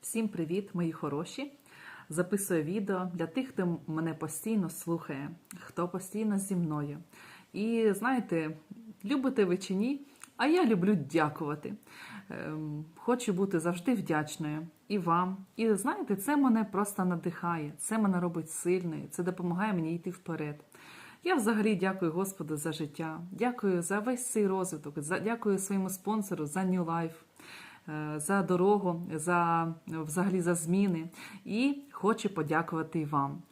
Всім привіт, мої хороші! Записую відео для тих, хто мене постійно слухає, хто постійно зі мною. І знаєте, любите ви чи ні, а я люблю дякувати. Ем, Хочу бути завжди вдячною і вам. І знаєте, це мене просто надихає, це мене робить сильною, це допомагає мені йти вперед. Я взагалі дякую Господу за життя, дякую за весь цей розвиток, дякую своєму спонсору за New Life, за дорогу, за взагалі за зміни. І хочу подякувати вам.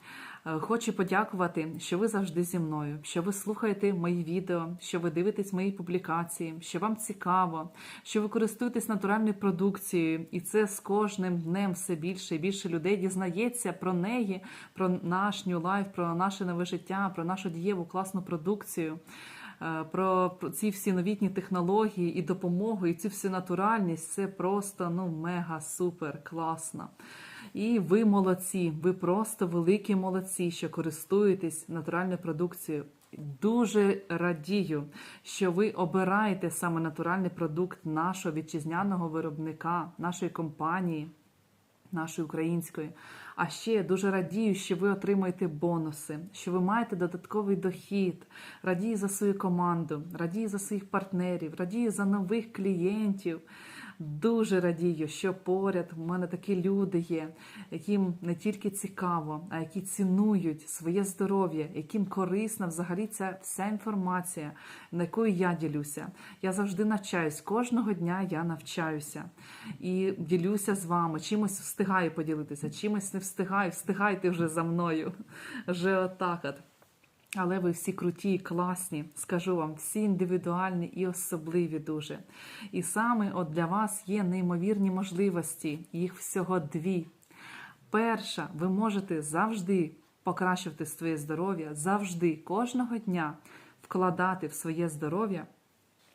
Е, Хочу подякувати, що ви завжди зі мною, що ви слухаєте мої відео, що ви дивитесь мої публікації, що вам цікаво, що ви користуєтесь натуральною продукцією, і це з кожним днем все більше і більше людей дізнається про неї, про наш New Life, про наше нове життя, про нашу дієву класну продукцію. Е, Про ці всі новітні технології і допомогу, і цю всю натуральність це просто ну мега супер класно. І ви молодці, ви просто великі молодці, що користуєтесь натуральною продукцією. Дуже радію, що ви обираєте саме натуральний продукт нашого вітчизняного виробника, нашої компанії, нашої української. А ще дуже радію, що ви отримуєте бонуси, що ви маєте додатковий дохід. Радію за свою команду, радію за своїх партнерів, радію за нових клієнтів. Дуже радію, що поряд в мене такі люди є, яким не тільки цікаво, а які цінують своє здоров'я, яким корисна взагалі ця вся інформація, на якою я ділюся. Я завжди навчаюсь. Кожного дня я навчаюся і ділюся з вами. Чимось встигаю поділитися, чимось не встигаю. Встигайте вже за мною. Вже отак от. Але ви всі круті, і класні, скажу вам, всі індивідуальні і особливі дуже. І саме от для вас є неймовірні можливості, їх всього дві. Перша, ви можете завжди покращувати своє здоров'я, завжди, кожного дня вкладати в своє здоров'я.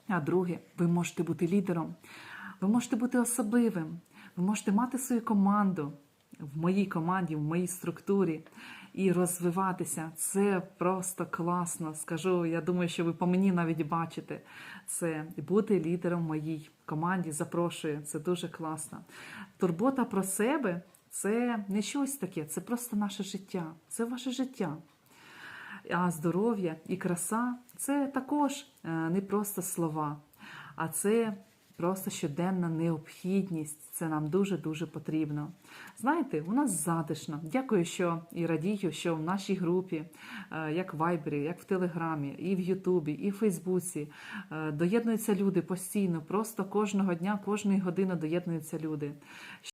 А друге, ви можете бути лідером, ви можете бути особливим, ви можете мати свою команду в моїй команді, в моїй структурі і розвиватися. Це просто класно. Скажу, я думаю, що ви по мені навіть бачите це. Бути лідером в моїй команді запрошую. Це дуже класно. Турбота про себе це не щось таке, це просто наше життя. Це ваше життя. А здоров'я і краса це також е, не просто слова, а це просто щоденна необхідність. Це нам дуже-дуже потрібно. Знаєте, у нас затишно. Дякую, що і радію, що в нашій групі, е, як в Вайбері, як в Телеграмі, і в Ютубі, і в Фейсбуці е, доєднуються люди постійно, просто кожного дня, кожної години доєднуються люди.